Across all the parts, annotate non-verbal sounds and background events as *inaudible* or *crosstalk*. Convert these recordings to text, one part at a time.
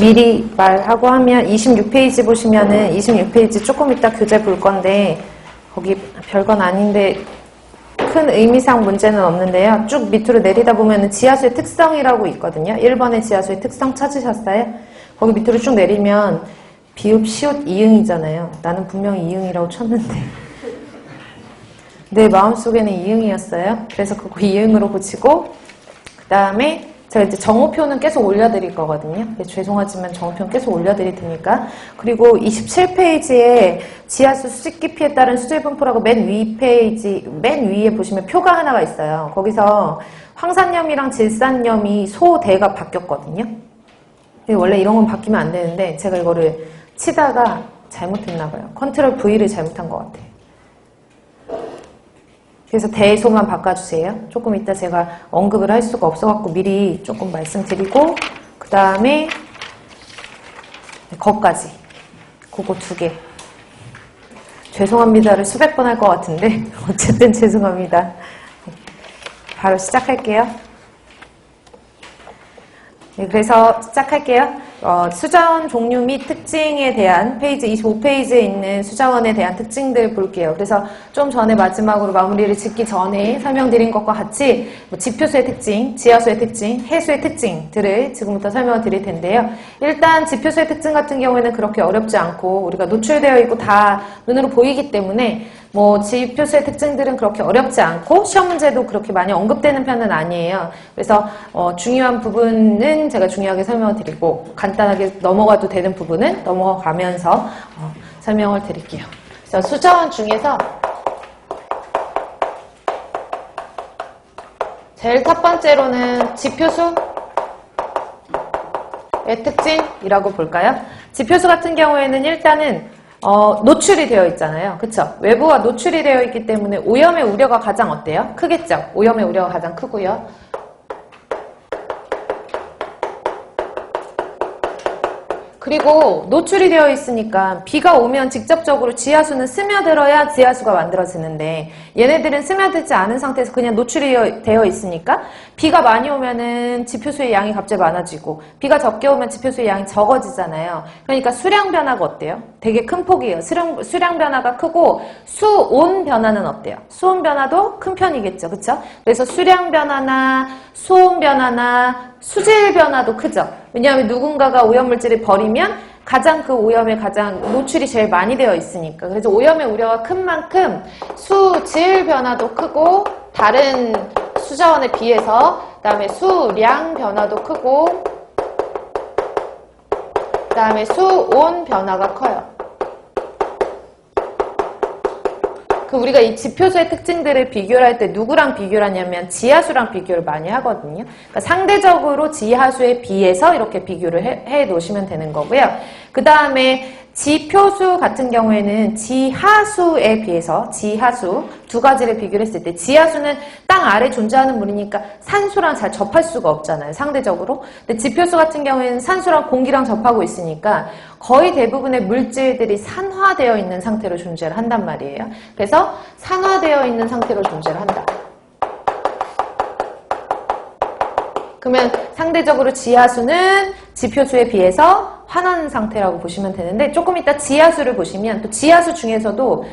미리 말하고 하면 26페이지 보시면은 26페이지 조금 이따 교재 볼 건데 거기 별건 아닌데 큰 의미상 문제는 없는데요. 쭉 밑으로 내리다 보면은 지하수의 특성이라고 있거든요. 1번의 지하수의 특성 찾으셨어요? 거기 밑으로 쭉 내리면 비읍, 시옷, 이응이잖아요. 나는 분명히 이응이라고 쳤는데. *laughs* 내 마음속에는 이응이었어요. 그래서 그거 이응으로 고치고 그 다음에 제가 이제 정오표는 계속 올려드릴 거거든요. 네, 죄송하지만 정오표는 계속 올려드릴 테니까. 그리고 27페이지에 지하수 수직 깊이에 따른 수질 분포라고 맨 위 페이지, 맨 위에 보시면 표가 하나가 있어요. 거기서 황산염이랑 질산염이 소대가 바뀌었거든요. 근데 원래 이런 건 바뀌면 안 되는데 제가 이거를 치다가 잘못했나 봐요. 컨트롤 V를 잘못한 것 같아요. 그래서 대소만 바꿔주세요. 조금 이따 제가 언급을 할 수가 없어갖고 미리 조금 말씀드리고 그 다음에 거까지 그거 두 개. 죄송합니다를 수백 번 할 것 같은데 *laughs* 어쨌든 죄송합니다. 바로 시작할게요. 네, 그래서 시작할게요. 어, 수자원 종류 및 특징에 대한 페이지 25페이지에 있는 수자원에 대한 특징들 볼게요. 그래서 좀 전에 마지막으로 마무리를 짓기 전에 설명드린 것과 같이 뭐 지표수의 특징, 지하수의 특징, 해수의 특징들을 지금부터 설명을 드릴 텐데요. 일단 지표수의 특징 같은 경우에는 그렇게 어렵지 않고 우리가 노출되어 있고 다 눈으로 보이기 때문에 뭐 지표수의 특징들은 그렇게 어렵지 않고 시험 문제도 그렇게 많이 언급되는 편은 아니에요. 그래서 어, 중요한 부분은 제가 중요하게 설명을 드리고 간단하게 넘어가도 되는 부분은 넘어가면서 어, 설명을 드릴게요. 그래서 수자원 중에서 제일 첫 번째로는 지표수 의 특징이라고 볼까요? 지표수 같은 경우에는 일단은 어, 노출이 되어 있잖아요. 그쵸? 외부와 노출이 되어 있기 때문에 오염의 우려가 가장 어때요? 크겠죠? 오염의 우려가 가장 크고요. 그리고 노출이 되어 있으니까 비가 오면 직접적으로 지하수는 스며들어야 지하수가 만들어지는데 얘네들은 스며들지 않은 상태에서 그냥 노출이 되어 있으니까 비가 많이 오면은 지표수의 양이 갑자기 많아지고 비가 적게 오면 지표수의 양이 적어지잖아요. 그러니까 수량 변화가 어때요? 되게 큰 폭이에요. 수량, 수량 변화가 크고 수온 변화는 어때요? 수온 변화도 큰 편이겠죠. 그쵸? 그래서 수량 변화나 수온 변화나 수질 변화도 크죠. 왜냐하면 누군가가 오염물질을 버리면 가장 그 오염에 가장 노출이 제일 많이 되어 있으니까. 그래서 오염의 우려가 큰 만큼 수질 변화도 크고 다른 수자원에 비해서 그다음에 수량 변화도 크고 그다음에 수온 변화가 커요. 그 우리가 이 지표수의 특징들을 비교를 할 때 누구랑 비교를 하냐면 지하수랑 비교를 많이 하거든요. 그러니까 상대적으로 지하수에 비해서 이렇게 비교를 해, 해 놓으시면 되는 거고요. 그 다음에 지표수 같은 경우에는 지하수에 비해서 지하수 두 가지를 비교를 했을 때 지하수는 땅 아래 존재하는 물이니까 산소랑 잘 접할 수가 없잖아요. 상대적으로. 근데 지표수 같은 경우에는 산소랑 공기랑 접하고 있으니까 거의 대부분의 물질들이 산화되어 있는 상태로 존재를 한단 말이에요. 그래서 산화되어 있는 상태로 존재를 한다. 그러면 상대적으로 지하수는 지표수에 비해서 환원 상태라고 보시면 되는데 조금 이따 지하수를 보시면 또 지하수 중에서도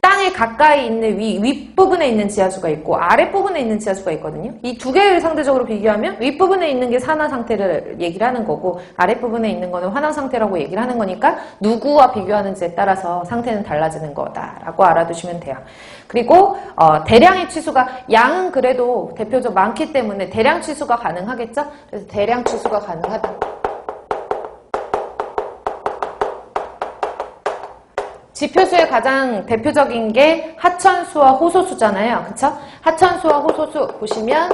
땅에 가까이 있는 위, 윗부분에 있는 지하수가 있고 아랫부분에 있는 지하수가 있거든요. 이 두 개를 상대적으로 비교하면 윗부분에 있는 게 산화 상태를 얘기를 하는 거고 아랫부분에 있는 거는 환원 상태라고 얘기를 하는 거니까 누구와 비교하는지에 따라서 상태는 달라지는 거다라고 알아두시면 돼요. 그리고 어, 대량의 취수가 양은 그래도 대표적 많기 때문에 대량 취수가 가능하겠죠? 그래서 대량 취수가 가능하다. 지표수의 가장 대표적인 게 하천수와 호소수잖아요. 그쵸? 하천수와 호소수 보시면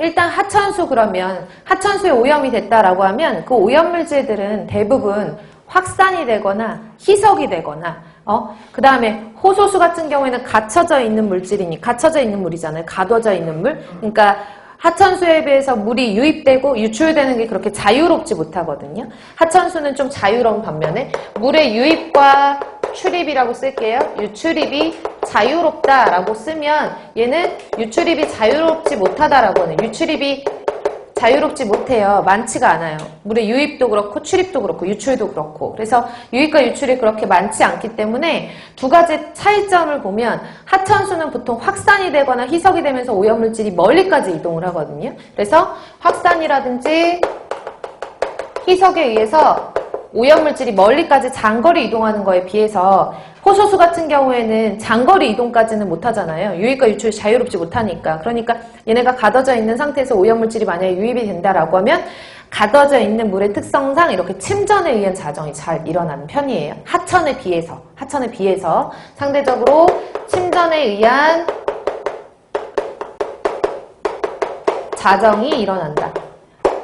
일단 하천수 그러면 하천수에 오염이 됐다라고 하면 그 오염물질들은 대부분 확산이 되거나 희석이 되거나 어? 그 다음에 호소수 같은 경우에는 갇혀져 있는 물질이니 갇혀져 있는 물이잖아요. 가둬져 있는 물. 그러니까 하천수에 비해서 물이 유입되고 유출되는 게 그렇게 자유롭지 못하거든요. 하천수는 좀 자유로운 반면에 물의 유입과 출입이라고 쓸게요. 유출입이 자유롭다라고 쓰면 얘는 유출입이 자유롭지 못하다라고 하는 유출입이 자유롭지 못해요. 많지가 않아요. 물의 유입도 그렇고 출입도 그렇고 유출도 그렇고 그래서 유입과 유출이 그렇게 많지 않기 때문에 두 가지 차이점을 보면 하천수는 보통 확산이 되거나 희석이 되면서 오염물질이 멀리까지 이동을 하거든요. 그래서 확산이라든지 희석에 의해서 오염물질이 멀리까지 장거리 이동하는 거에 비해서 호소수 같은 경우에는 장거리 이동까지는 못하잖아요. 유입과 유출이 자유롭지 못하니까. 그러니까 얘네가 가둬져 있는 상태에서 오염물질이 만약에 유입이 된다라고 하면 가둬져 있는 물의 특성상 이렇게 침전에 의한 자정이 잘 일어나는 편이에요. 하천에 비해서. 하천에 비해서 상대적으로 침전에 의한 자정이 일어난다.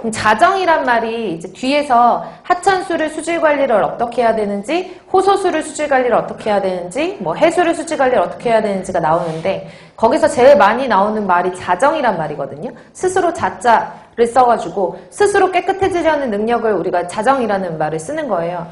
그럼 자정이란 말이 이제 뒤에서 하천수를 수질 관리를 어떻게 해야 되는지, 호소수를 수질 관리를 어떻게 해야 되는지, 뭐 해수를 수질 관리를 어떻게 해야 되는지가 나오는데 거기서 제일 많이 나오는 말이 자정이란 말이거든요. 스스로 자자를 써가지고 스스로 깨끗해지려는 능력을 우리가 자정이라는 말을 쓰는 거예요.